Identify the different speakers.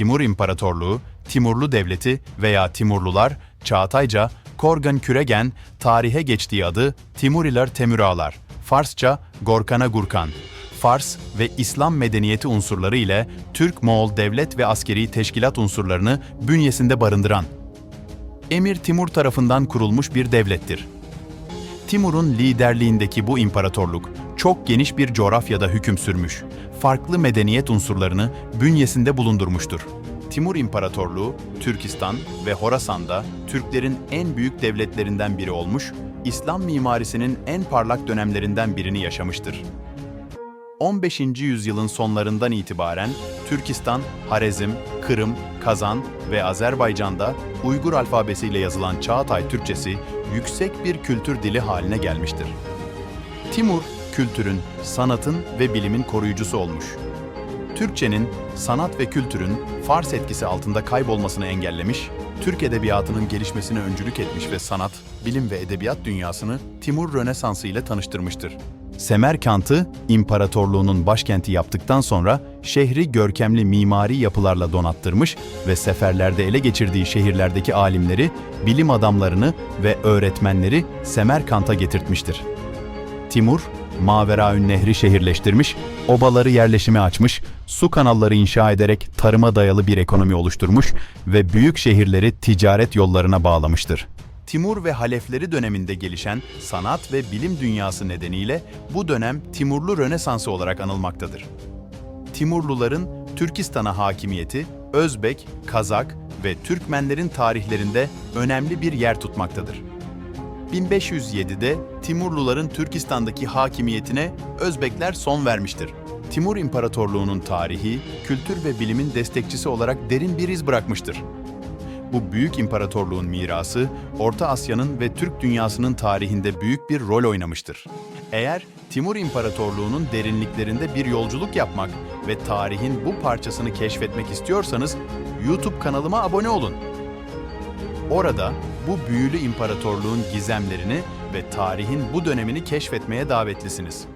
Speaker 1: Timur İmparatorluğu, Timurlu Devleti veya Timurlular, Çağatayca, Korgan Küregen, tarihe geçtiği adı Timuriler Temüralar, Farsça Gorkana Gurkan. Fars ve İslam medeniyeti unsurları ile Türk-Moğol devlet ve askeri teşkilat unsurlarını bünyesinde barındıran Emir Timur tarafından kurulmuş bir devlettir. Timur'un liderliğindeki bu imparatorluk çok geniş bir coğrafyada hüküm sürmüş, farklı medeniyet unsurlarını bünyesinde bulundurmuştur. Timur İmparatorluğu, Türkistan ve Horasan'da Türklerin en büyük devletlerinden biri olmuş, İslam mimarisinin en parlak dönemlerinden birini yaşamıştır. 15. yüzyılın sonlarından itibaren Türkistan, Harezm, Kırım, Kazan ve Azerbaycan'da Uygur alfabesiyle yazılan Çağatay Türkçesi yüksek bir kültür dili haline gelmiştir. Timur, kültürün, sanatın ve bilimin koruyucusu olmuş. Türkçenin, sanat ve kültürün Fars etkisi altında kaybolmasını engellemiş, Türk edebiyatının gelişmesine öncülük etmiş ve sanat, bilim ve edebiyat dünyasını Timur Rönesansı ile tanıştırmıştır. Semerkant'ı imparatorluğunun başkenti yaptıktan sonra şehri görkemli mimari yapılarla donattırmış ve seferlerde ele geçirdiği şehirlerdeki alimleri, bilim adamlarını ve öğretmenleri Semerkant'a getirtmiştir. Timur, Maveraün Nehri şehirleştirmiş, obaları yerleşime açmış, su kanalları inşa ederek tarıma dayalı bir ekonomi oluşturmuş ve büyük şehirleri ticaret yollarına bağlamıştır. Timur ve Halefleri döneminde gelişen sanat ve bilim dünyası nedeniyle bu dönem Timurlu Rönesansı olarak anılmaktadır. Timurluların Türkistan'a hakimiyeti, Özbek, Kazak ve Türkmenlerin tarihlerinde önemli bir yer tutmaktadır. 1507'de Timurluların Türkistan'daki hakimiyetine Özbekler son vermiştir. Timur İmparatorluğu'nun tarihi, kültür ve bilimin destekçisi olarak derin bir iz bırakmıştır. Bu büyük imparatorluğun mirası, Orta Asya'nın ve Türk dünyasının tarihinde büyük bir rol oynamıştır. Eğer Timur İmparatorluğu'nun derinliklerinde bir yolculuk yapmak ve tarihin bu parçasını keşfetmek istiyorsanız, YouTube kanalıma abone olun. Orada bu büyülü imparatorluğun gizemlerini ve tarihin bu dönemini keşfetmeye davetlisiniz.